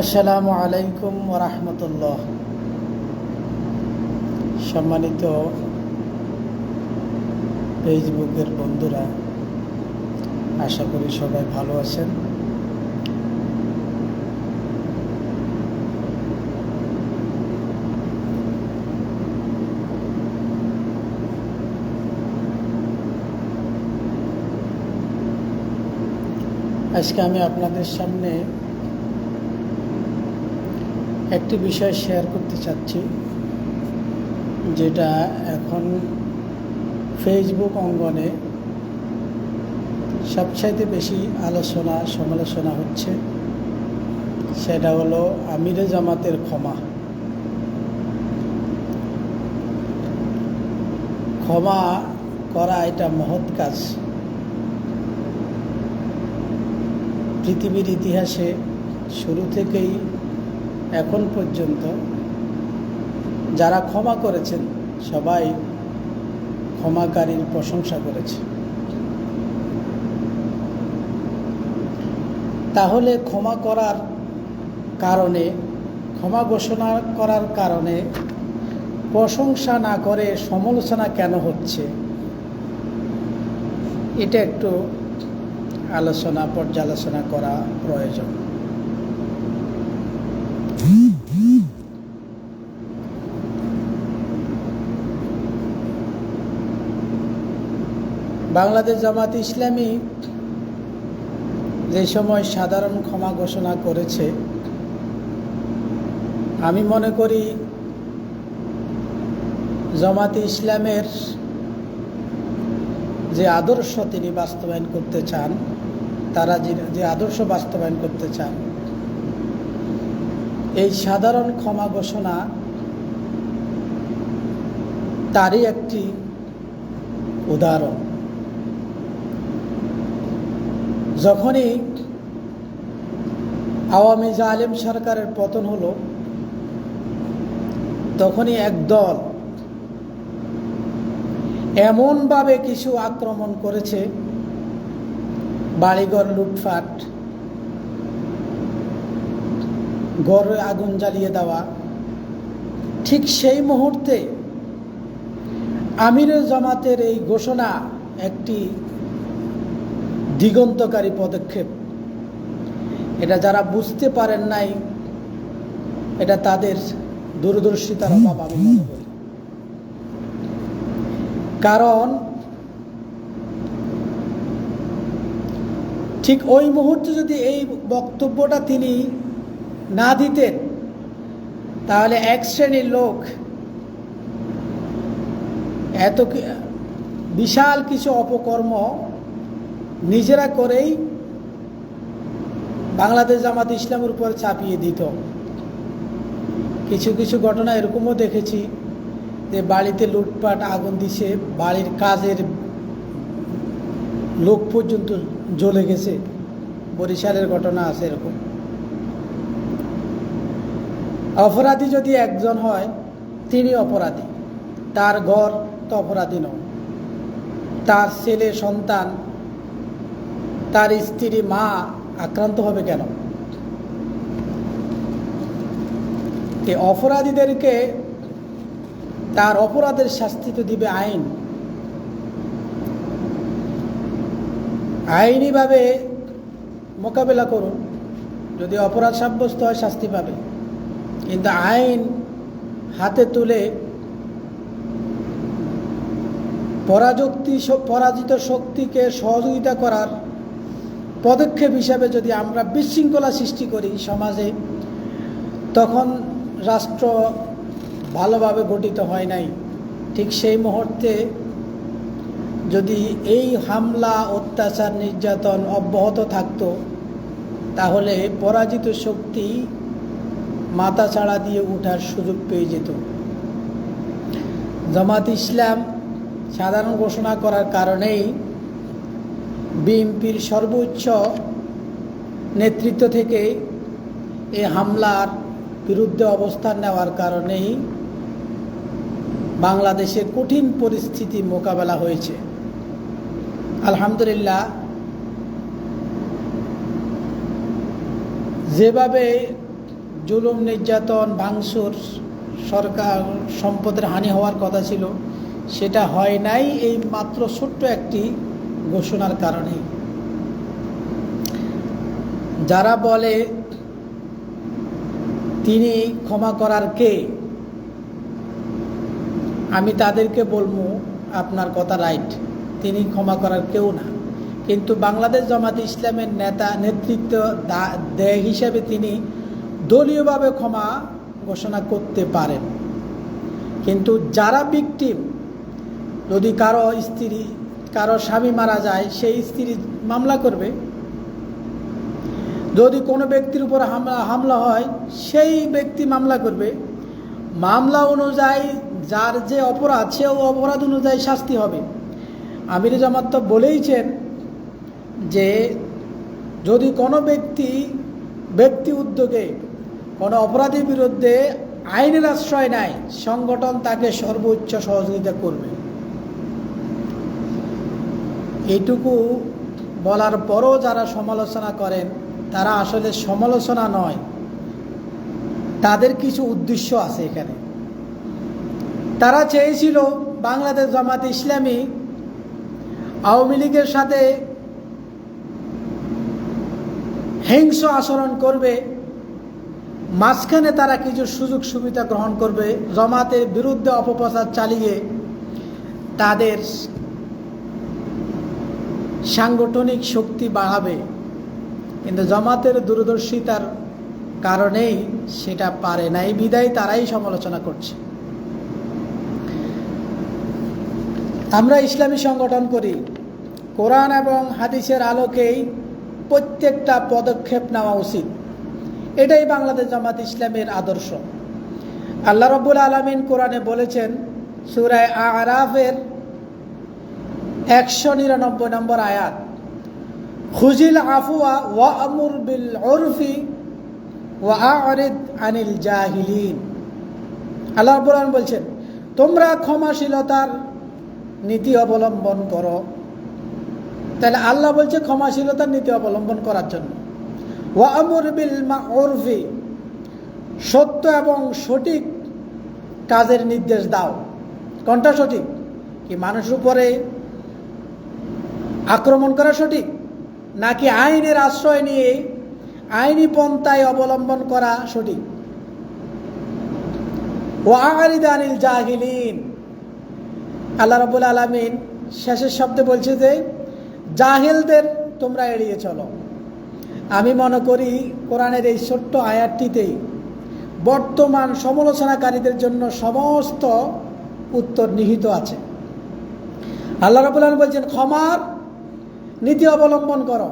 আসসালামু আলাইকুম ওরহমতুল্লাহ। সম্মানিত ফেসবুকের বন্ধুরা, আশা করি সবাই ভালো আছেন। আজকে আমি আপনাদের সামনে একটি বিষয় শেয়ার করতে চাচ্ছি, যেটা এখন ফেসবুক অঙ্গনে সবচাইতে বেশি আলোচনা, সমালোচনা হচ্ছে। সেটা হলো আমিরে জামাতের ক্ষমা। ক্ষমা করা এটা মহৎ কাজ। পৃথিবীর ইতিহাসে শুরু থেকেই এখন পর্যন্ত যারা ক্ষমা করেছেন, সবাই ক্ষমাকারীর প্রশংসা করেছে। তাহলে ক্ষমা করার কারণে, ক্ষমা ঘোষণা করার কারণে প্রশংসা না করে সমালোচনা কেন হচ্ছে? এটা একটু আলোচনা, পর্যালোচনা করা প্রয়োজন। বাংলাদেশ জামাত ইসলামী যে সময় সাধারণ ক্ষমা ঘোষণা করেছে, আমি মনে করি জামাতে ইসলামের যে আদর্শ তিনি বাস্তবায়ন করতে চান, তারা যে আদর্শ বাস্তবায়ন করতে চান এই সাধারণ ক্ষমা ঘোষণা তারই একটি উদাহরণ। যখনই আওয়ামী জালেম সরকারের পতন হলো, তখনই এক দল এমনভাবে কিছু আক্রমণ করেছে, বাড়িঘর লুটফাট ঘরে আগুন জ্বালিয়ে দেওয়া। ঠিক সেই মুহূর্তে আমিরের জামাতের এই ঘোষণা একটি দিগন্তকারী পদক্ষেপ। এটা যারা বুঝতে পারেন নাই, এটা তাদের দূরদর্শিতার অভাব আমি মনে করি। কারণ ঠিক ওই মুহূর্তে যদি এই বক্তব্যটা তিনি না দিতেন, তাহলে এক শ্রেণির লোক এত বিশাল কিছু অপকর্ম নিজেরা করেই বাংলাদেশ জামাত ইসলামের উপর চাপিয়ে দিত। কিছু কিছু ঘটনা এরকমও দেখেছি যে বাড়িতে লুটপাট, আগুন দিছে, বাড়ির কাজের লোক পর্যন্ত জ্বলে গেছে। বরিশালের ঘটনা আছে এরকম। অপরাধী যদি একজন হয়, তিনি অপরাধী। তার ঘর তো অপরাধী নয়। তার ছেলে, সন্তান, তার স্ত্রী, মা আক্রান্ত হবে কেন? অপরাধীদেরকে তার অপরাধের শাস্তি তো দিবে আইন। আইনিভাবে মোকাবেলা করুন। যদি অপরাধ সাব্যস্ত হয়, শাস্তি পাবে। কিন্তু আইন হাতে তুলে পরাযুক্তি পরাজিত শক্তিকে সহযোগিতা করার পদক্ষেপ হিসাবে যদি আমরা বিশৃঙ্খলা সৃষ্টি করি সমাজে, তখন রাষ্ট্র ভালোভাবে গঠিত হয় নাই। ঠিক সেই মুহূর্তে যদি এই হামলা, অত্যাচার, নির্যাতন অব্যাহত থাকত, তাহলে পরাজিত শক্তি মাথা ছাড়া দিয়ে উঠার সুযোগ পেয়ে যেত। জামাত ইসলাম সাধারণ ঘোষণা করার কারণেই বিএনপির সর্বোচ্চ নেতৃত্ব থেকে এ হামলার বিরুদ্ধে অবস্থান নেওয়ার কারণেই বাংলাদেশে কঠিন পরিস্থিতি মোকাবেলা হয়েছে। আলহামদুলিল্লাহ, যেভাবে জুলুম, নির্যাতন, ভাঙচুর, সরকার সম্পদের হানি হওয়ার কথা ছিল। সেটা হয় নাই এই মাত্র ছোট্ট একটি ঘোষণার কারণে। যারা বলে তিনি ক্ষমা করার কে, আমি তাদেরকে বলব আপনার কথা রাইট, তিনি ক্ষমা করার কেউ না। কিন্তু বাংলাদেশ জামাত ইসলামের নেতা নেতৃত্ব দেয় হিসাবে তিনি দলীয়ভাবে ক্ষমা ঘোষণা করতে পারেন। কিন্তু যারা বিকটিম যদি কারও স্ত্রী, কারও স্বামী মারা যায়, সেই স্ত্রী মামলা করবে। যদি কোনো ব্যক্তির উপর হামলা হামলা হয়, সেই ব্যক্তি মামলা করবে। মামলা অনুযায়ী যার যে অপরাধ সে অপরাধ অনুযায়ী শাস্তি হবে। আমির জামাত তো বলেইছেন যে, যদি কোনো ব্যক্তি ব্যক্তি উদ্যোগে কোনো অপরাধীর বিরুদ্ধে আইনের আশ্রয় নেয় সংগঠন তাকে সর্বোচ্চ সহযোগিতা করবে। এইটুকু বলার পরও যারা সমালোচনা করেন, তারা আসলে সমালোচনা নয়। তাদের কিছু উদ্দেশ্য আছে এখানে। তারা চেয়েছিল বাংলাদেশ জামাত ইসলামী আওয়ামী লীগের সাথে হিংস আচরণ করবে মাঝখানে তারা কিছু সুযোগ সুবিধা গ্রহণ করবে, জমাতের বিরুদ্ধে অপপ্রচার চালিয়ে তাদের সাংগঠনিক শক্তি বাড়াবে। কিন্তু জমাতের দূরদর্শিতার কারণেই সেটা পারে নাই বিদায় তারাই সমালোচনা করছে। আমরা ইসলামী সংগঠন করি। কোরআন এবং হাদিসের আলোকেই প্রত্যেকটা পদক্ষেপ নেওয়া উচিত। এটাই বাংলাদেশ জামাত ইসলামের আদর্শ। আল্লাহ রব্বুল আলমিন কোরআনে বলেছেন সুরায় আরাফের একশো নিরানব্বই নম্বর আয়াত, খুজিল আফুয়া ওয়া আমুর বিল ওরফি ওয়া আরিদ আনিল জাহিলিন। আল্লাহ রব্বুল আলম বলছেন, তোমরা ক্ষমাশীলতার নীতি অবলম্বন করো। তাহলে আল্লাহ বলছে ক্ষমাশীলতার নীতি অবলম্বন করার জন্য। ওয়া আমর বিল ওরফি সত্য এবং সঠিক কাজের নির্দেশ দাও। কোনটা সঠিক? কি মানুষের উপরে আক্রমণ করা সঠিক? নাকি আইনের আশ্রয় নিয়ে আইনি পন্থায় অবলম্বন করা সঠিক? ও আনিল জাহিলিন। আল্লাহ রবুল আলমিন শেষের শব্দে বলছে যে, জাহিলদের তোমরা এড়িয়ে চলো। আমি মনে করি কোরআনের এই ছোট্ট আয়াতটিতেই বর্তমান সমালোচনাকারীদের জন্য সমস্ত উত্তর নিহিত আছে। আল্লাহ রবুল বলছেন, ক্ষমার নীতি অবলম্বন করো।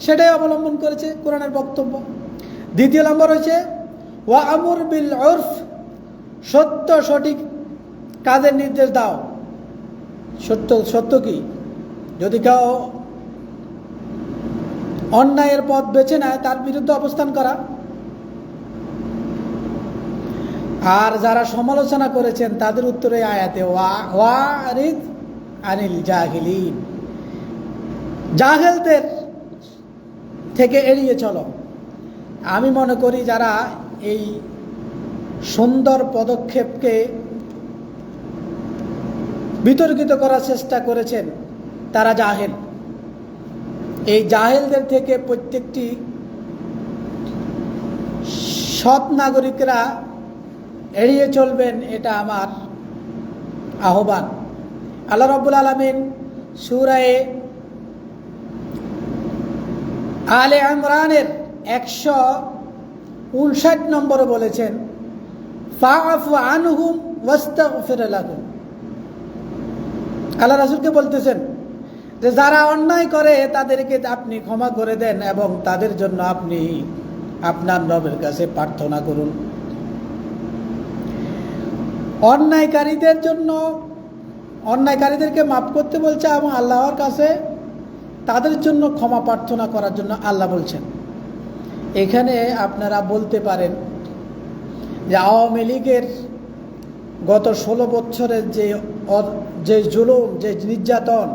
সেটাই অবলম্বন করেছে কোরআনের বক্তব্য। দ্বিতীয় নম্বর হচ্ছে, ওয়া আমুর বিল ওরফ সত্য সঠিক কাজের নির্দেশ দাও। সত্য সত্য কি? যদি কেউ অন্যায়ের পথ বেছে নেয়, তার বিরুদ্ধে অবস্থান করা। আর যারা সমালোচনা করেছেন, তাদের উত্তরে আয়াতে, ওয়া আনিল জাহিলিন। জাহেলদের থেকে এড়িয়ে চলো। আমি মনে করি যারা এই সুন্দর পদক্ষেপকে বিতর্কিত করার চেষ্টা করেছেন, তারা জাহেল। এই জাহেলদের থেকে প্রত্যেকটি সৎ নাগরিকরা এড়িয়ে চলবেন, এটা আমার আহ্বান। আল্লাহ রব্বুল আলমিন সুরায়ে আলে ইমরানের একশো উনষাট নম্বরে বলেছেন আনহুম আল্লাহ রাসুলকে বলতেছেন যে যারা অন্যায় করে, তাদেরকে আপনি ক্ষমা করে দেন এবং তাদের জন্য আপনি আপনার রবের কাছে প্রার্থনা করুন। অন্যায়কারীদের জন্য, অন্যায়কারীদেরকে মাফ করতে বলছে এবং আল্লাহর কাছে তাদের জন্য ক্ষমা প্রার্থনা করার জন্য আল্লাহ বলছেন। এখানে আপনারা বলতে পারেন যে আওয়ামী লীগের গত ষোলো বছরের যে যে জুলুম, যে নির্যাতন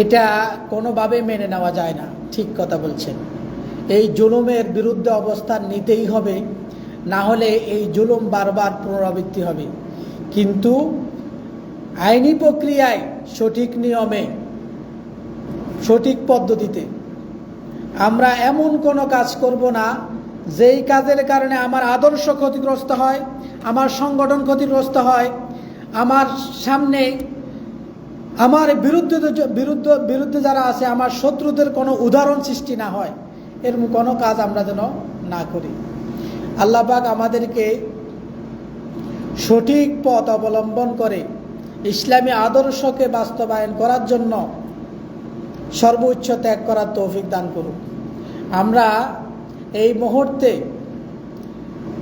এটা কোনোভাবে মেনে নেওয়া যায় না। ঠিক কথা বলছেন। এই জুলুমের বিরুদ্ধে অবস্থান নিতেই হবে, না হলে এই জুলুম বারবার পুনরাবৃত্তি হবে। কিন্তু আইনি প্রক্রিয়ায় সঠিক নিয়মে, সঠিক পদ্ধতিতে আমরা এমন কোনো কাজ করব না, যেই কাজের কারণে আমার আদর্শ ক্ষতিগ্রস্ত হয়, আমার সংগঠন ক্ষতিগ্রস্ত হয়, আমার সামনে আমার বিরুদ্ধে বিরুদ্ধ, বিরুদ্ধে যারা আছে, আমার শত্রুদের কোনো উদাহরণ সৃষ্টি না হয়। এরকম কোনো কাজ আমরা যেন না করি। আল্লাহবাক আমাদেরকে সঠিক পথ অবলম্বন করে ইসলামী আদর্শকে বাস্তবায়ন করার জন্য সর্বোচ্চ ত্যাগ করার তৌফিক দান করুন আমরা এই মুহূর্তে